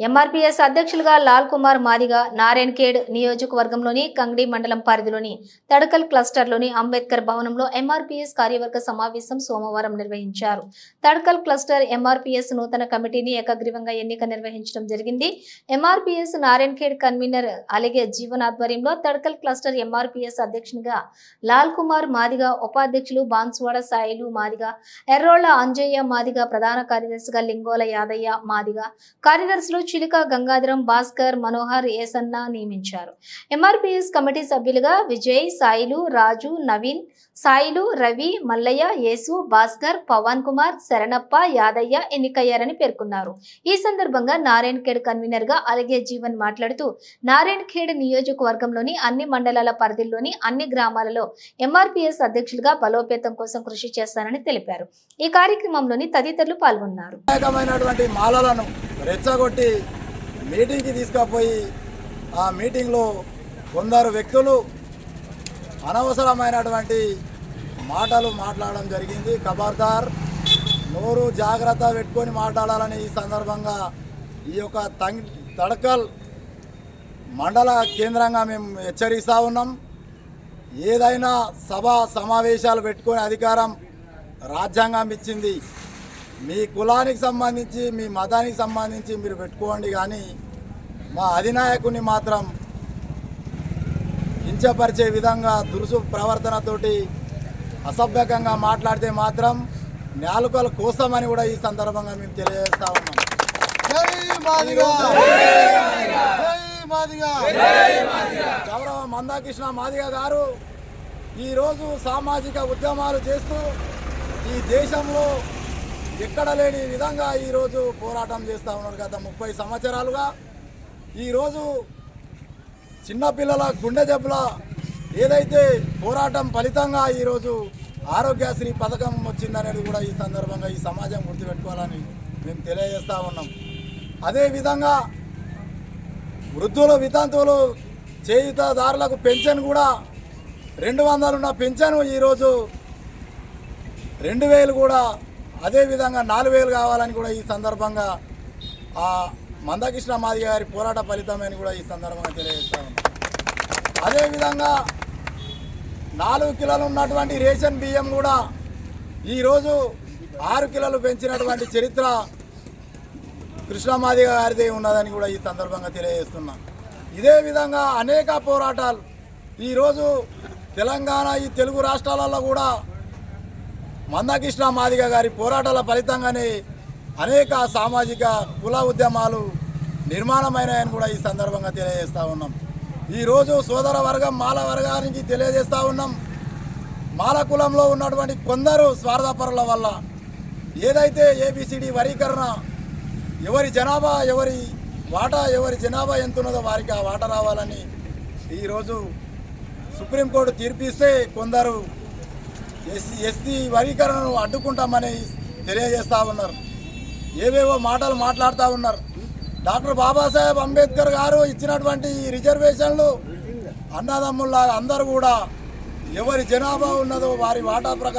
MRPS అధ్యక్షులుగా లాల్ కుమార్ మాదిగ నారాయణఖేడ్ నియోజకవర్గంలోని కంగ్డి మండలం పరిధిలోని తడకల్ క్లస్టర్లోని అంబేద్కర్ భవనంలో ఎంఆర్పీఎస్ కార్యవర్గ సమావేశం సోమవారం నిర్వహించారు. తడకల్ క్లస్టర్ ఎంఆర్పీఎస్ నూతన కమిటీని ఏకగ్రీవంగా ఎన్నిక నిర్వహించడం జరిగింది. ఎంఆర్పీఎస్ నారాయణఖేడ్ కన్వీనర్ అలాగే జీవన్ ఆధ్వర్యంలో తడకల్ క్లస్టర్ ఎంఆర్పీఎస్ అధ్యక్షునిగా లాల్ కుమార్ మాదిగ ఉపాధ్యక్షులు బాన్సువాడ సాయిలు మాదిగ ఎర్రోళ్ళ అంజయ్య మాదిగ ప్రధాన కార్యదర్శిగా లింగోల యాదయ్య మాదిగ కార్యదర్శులు చిలుక గంగాధరం భాస్కర్ మనోహర్ ఏసన్న నియమించారు. ఎంఆర్పిఎస్ కమిటీ సభ్యులుగా విజయ్ సాయిలు రాజు నవీన్ సాయిలు రవి మల్లయ్య యేసు భాస్కర్ పవన్ కుమార్ శరణప్ప యాదయ్య ఎన్నికయ్యారని పేర్కొన్నారు. ఈ సందర్భంగా నారాయణ్ ఖేడ్ కన్వీనర్గా అలగే జీవన్ మాట్లాడుతూ నారాయణ్ ఖేడ్ నియోజకవర్గంలోని అన్ని మండలాల పరిధిలోని అన్ని గ్రామాలలో ఎంఆర్పిఎస్ అధ్యక్షులుగా బలోపేతం కోసం కృషి చేస్తానని తెలిపారు. ఈ కార్యక్రమంలోని తదితరులు పాల్గొన్నారు. రెచ్చగొట్టి మీటింగ్కి తీసుకుపోయి ఆ మీటింగ్లో కొందరు వ్యక్తులు అనవసరమైనటువంటి మాటలు మాట్లాడడం జరిగింది. ఖబర్దార్ నోరు జాగ్రత్త పెట్టుకొని మాట్లాడాలని ఈ సందర్భంగా ఈ యొక్క తంగ్ తడకల్ మండల కేంద్రంగా మేము హెచ్చరిస్తూ ఉన్నాం. ఏదైనా సభ సమావేశాలు పెట్టుకొని అధికారం రాజ్యాంగం ఇచ్చింది. మీ కులానికి సంబంధించి మీ మతానికి సంబంధించి మీరు పెట్టుకోండి కానీ మా అధినాయకుని మాత్రం కించపరిచే విధంగా దురుసు ప్రవర్తనతోటి అసభ్యకంగా మాట్లాడితే మాత్రం నేలుకలు కోసమని కూడా ఈ సందర్భంగా మేము తెలియజేస్తా ఉన్నాం. గౌరవ మందాకృష్ణ మాదిగ గారు ఈరోజు సామాజిక ఉద్యమాలు చేస్తూ ఈ దేశంలో ఎక్కడ లేని విధంగా ఈరోజు పోరాటం చేస్తూ ఉన్నారు గత ముప్పై సంవత్సరాలుగా. ఈరోజు చిన్నపిల్లల గుండె జబ్బుల ఏదైతే పోరాటం ఫలితంగా ఈరోజు ఆరోగ్యశ్రీ పథకం వచ్చిందనేది కూడా ఈ సందర్భంగా ఈ సమాజం గుర్తుపెట్టుకోవాలని మేము తెలియజేస్తూ ఉన్నాం. అదేవిధంగా వృద్ధులు వితంతువులు చేయుతదారులకు పెన్షన్ కూడా రెండు వందలున్న పెన్షన్ ఈరోజు రెండు వేలు కూడా అదేవిధంగా నాలుగు వేలు కావాలని కూడా ఈ సందర్భంగా ఆ మందకృష్ణ మాది గారి పోరాట ఫలితమని కూడా ఈ సందర్భంగా తెలియజేస్తా ఉన్నాం. అదేవిధంగా నాలుగు కిలోలు ఉన్నటువంటి రేషన్ బియ్యం కూడా ఈరోజు ఆరు కిలోలు పెంచినటువంటి చరిత్ర కృష్ణమాది గారిదే ఉన్నదని కూడా ఈ సందర్భంగా తెలియజేస్తున్నాం. ఇదే విధంగా అనేక పోరాటాలు ఈరోజు తెలంగాణ ఈ తెలుగు రాష్ట్రాలలో కూడా మందకృష్ణ మాదిగ గారి పోరాటాల ఫలితంగానే అనేక సామాజిక కుల ఉద్యమాలు నిర్మాణమైనాయని కూడా ఈ సందర్భంగా తెలియజేస్తూ ఉన్నాం. ఈరోజు సోదర వర్గం మాల వర్గానికి తెలియజేస్తూ ఉన్నాం. మాల కులంలో ఉన్నటువంటి కొందరు స్వార్థపరుల వల్ల ఏదైతే ఏబిసిడి వరీకరణ ఎవరి జనాభా ఎవరి వాటా ఎవరి జనాభా ఎంత ఉన్నదో వారికి ఆ వాటా రావాలని ఈరోజు సుప్రీంకోర్టు తీర్పిస్తే కొందరు ఎస్సీ ఎస్టీ వర్గీకరణను అడ్డుకుంటామని తెలియజేస్తూ ఉన్నారు. ఏవేవో మాటలు మాట్లాడుతూ ఉన్నారు. డాక్టర్ బాబాసాహెబ్ అంబేద్కర్ గారు ఇచ్చినటువంటి రిజర్వేషన్లు అన్నదమ్ముల్లాగా అందరూ కూడా ఎవరి జనాభా ఉన్నదో వారి వాటా ప్రకారం